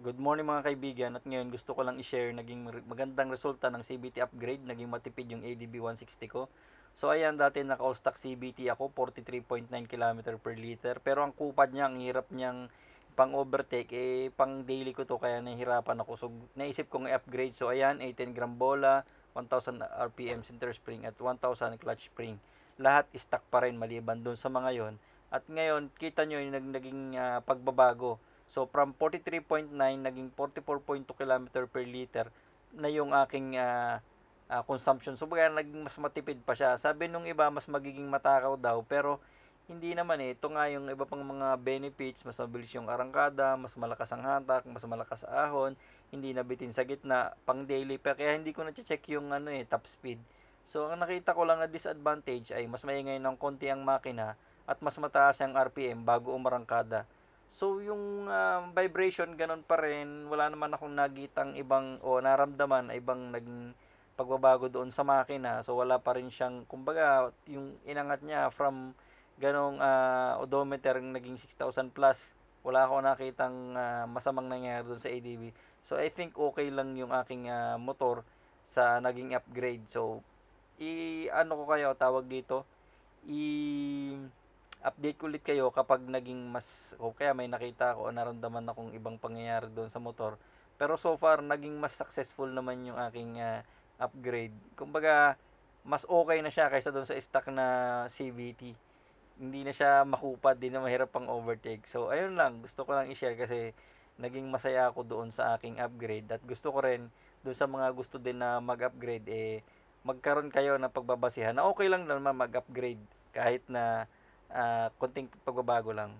Good morning mga kaibigan at ngayon gusto ko lang i-share naging magandang resulta ng CBT upgrade, naging matipid yung ADB 160 ko. So ayan, dati naka all stock CBT ako, 43.9 km per liter. Pero ang kupad niya, ang hirap niyang pang overtake, eh pang daily ko to kaya nahihirapan ako. So naisip kong i-upgrade. So ayan, 18 gram bola, 1000 RPM center spring at 1000 clutch spring. Lahat stock pa rin maliban doon sa mga yon. At ngayon, kita nyo yung nag- naging ah, pagbabago. So from 43.9 naging 44.2 km per liter na yung aking ah, ah, consumption. So baga naging mas matipid pa siya. Sabi nung iba mas magiging matakaw daw pero hindi naman eh. Ito nga yung iba pang mga benefits, mas mabilis yung arangkada, mas malakas ang hatak, mas malakas ahon, hindi nabitin sa gitna, pang daily pa kaya hindi ko na check yung ano eh, top speed. So ang nakita ko lang na disadvantage ay mas maingay ng konti ang makina at mas mataas ang RPM bago umarangkada. So yung ah, vibration ganun pa rin, wala naman akong nakitang ibang o naramdaman na ibang naging pagbabago doon sa makina. So wala pa rin siyang kumbaga yung inangat niya from ganong ah, odometer naging 6,000 plus. Wala akong nakitang ah, masamang nangyari doon sa ADB. So I think okay lang yung aking ah, motor sa naging upgrade. So i ano ko kayo tawag dito i update ko ulit kayo kapag naging mas o kaya may nakita ako o naramdaman akong ibang pangyayari doon sa motor. Pero so far naging mas successful naman yung aking ah, upgrade. Kumbaga mas okay na siya kaysa doon sa stock na CVT. Hindi na siya makupad, di na mahirap pang overtake. So ayun lang, gusto ko lang i-share kasi naging masaya ako doon sa aking upgrade at gusto ko rin doon sa mga gusto din na mag-upgrade eh magkaroon kayo ng pagbabasihan na okay lang naman mag-upgrade kahit na ah, konting pagbabago lang.